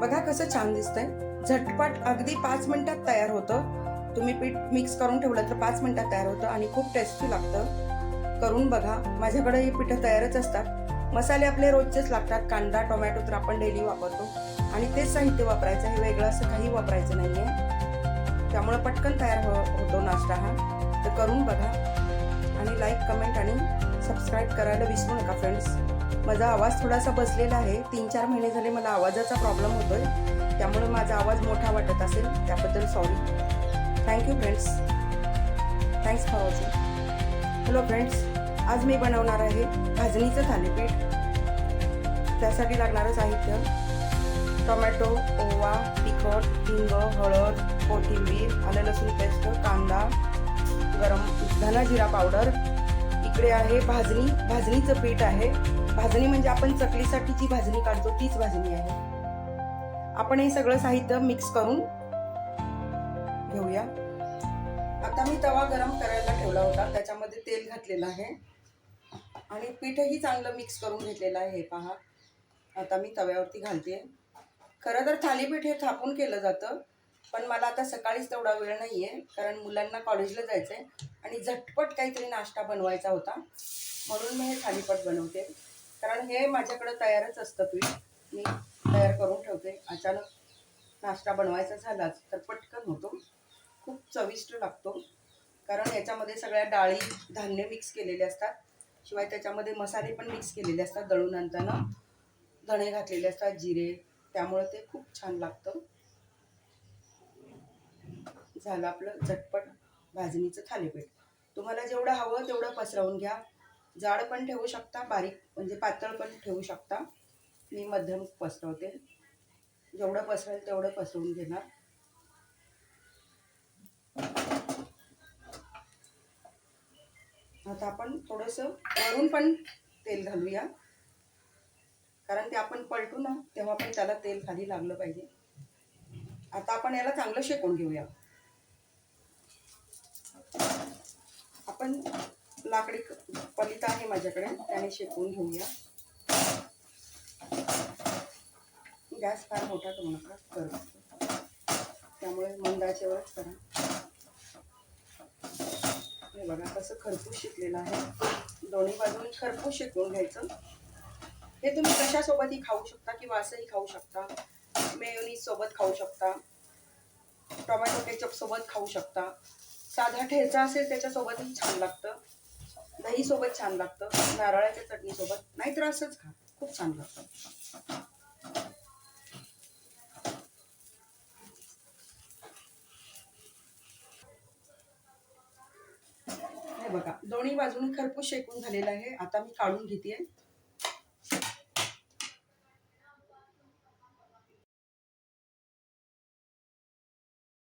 बघा कसं छान दिसतंय. झटपट अगदी पाच मिनिटात तयार होतं. तुम्ही पीठ मिक्स करून ठेवलं तर पाच मिनिटात तयार होतं आणि खूप टेस्टी लागतं. करून बघा. माझ्याकडे ही पिठं तयारच असतात. मसाले आपले रोजचेच लागतात. कांदा टोमॅटो तर आपण डेली वापरतो. आणि तेच साहित्य वापरायचं हे वेगळं असं काही वापरायचं नाही आहे त्यामुळं पटकन तयार हो होतो नाश्ता हा. तर करून बघा. आणि लाईक कमेंट आणि सबस्क्राईब करायला विसरू नका फ्रेंड्स माझा आवाज थोडासा बसलेला आहे. तीन चार महिने झाले मला आवाजाचा प्रॉब्लेम होतो आहे त्यामुळे माझा आवाज मोठा वाटत असेल. त्याबद्दल sorry thank you friends thanks for watching hello friends आज मी बनवणार आहे भाजणीचं थालीपीठ. त्यासाठी लागणारं साहित्य. टोमॅटो ओवा तिखट हिंग हळद कोथिंबीर आलं लसूण पेस्ट कांदा गरम धना जिरा पावडर इकडे आहे भाजणी भाजणीचं पीठ आहे. भाजणी म्हणजे आपण चकलीसाठी जी भाजणी काढतो तीच भाजणी आहे. आपण हे सगळं साहित्य मिक्स करून घेऊया. आता मी तवा गरम करायला ठेवला होता त्याच्यामध्ये तेल घातलेलं आहे. आणि पीठही चांगलं मिक्स करून घेतलेलं आहे हे पहा. आता मी तव्यावरती घालते. खरं तर थालीपीठ हे थापून केलं जातं. पण मला आता सकाळीच तेवढा वेळ नाही आहे कारण मुलांना कॉलेजला जायचं आहे आणि झटपट काहीतरी नाश्ता बनवायचा होता. म्हणून मी हे थालीपट बनवते. कारण हे माझ्याकडं तयारच असतं पीठ. मी तयार करून ठेवते. अचानक नाश्ता बनवायचा झालाच तर पटकन होतो. खूप चविष्ट लागतो. कारण याच्यामध्ये सगळ्या डाळी धान्य मिक्स केलेले असतात. शिवाय त्याच्यामध्ये मसाले पण मिक्स केलेले असतात. दळून आणताना धणे घातलेले असतात जिरे. त्यामुळं ते खूप छान लागतं. झालं आपलं झटपट भाजणीचं थालीपीठ. तुम्हाला जेवढं हवं तेवढं पसरवून घ्या. जाड पण ठेवू शकता बारीक म्हणजे पातळ पण ठेवू शकता. मी मध्यम पसरवते. जेवढं पसरेल तेवढं पसरवून घेणार. आता आपण थोडंसं वरून पण तेल घालूया. कारण ते आपण पलटू ना तेव्हा पण त्याला तेल खाली लागलं पाहिजे. आता आपण याला चांगलं शेकून घेऊया. आपण लाकडी पलिता आहे माझ्याकडे. त्याने शेकवून घेऊया. गॅस फार मोठा करू नका. करू त्यामुळे मंदाच्यावरच करा. हे बघा कसं खरपूस शिकलेलं आहे. दोन्ही बाजूने खरपूस शिकवून घ्यायचं. हे तुम्ही कशासोबतही खाऊ शकता किंवा असंही खाऊ शकता. मेयोनीज सोबत खाऊ शकता. टोमॅटो केचप सोबत खाऊ शकता. साधा ठेचा असेल त्याच्यासोबतही छान लागतं. दही सोबत छान लागतं. नारळाच्या चटणी सोबत नाहीतर असंच खा. खूप छान लागतं. हे बघा दोन्ही बाजूने खरपूस शेकून झालेलं आहे. आता मी काढून घेते